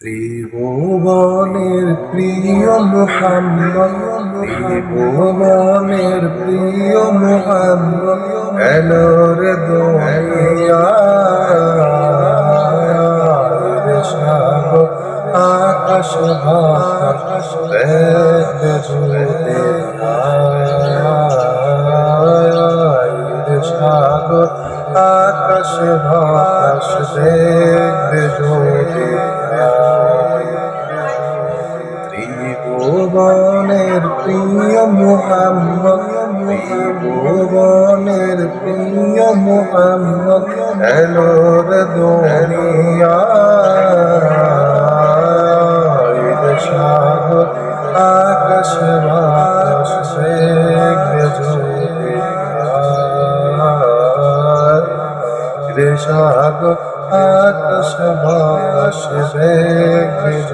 ত্রিভুবনের প্রিয় মোহাম্মদ প্রিয় মোহাম্মদ দোয়া আকাশ দেখতে সাগর আকাশ বাতাস দেখতে ঝুলতে ত্রিভুবনের প্রিয় মোহাম্মদ, ত্রিভুবনের প্রিয় মোহাম্মদ, এলো রে দুনিয়া। সাগর, আকাশ বাতাস রে সাগর আকাশ ঝুঁকে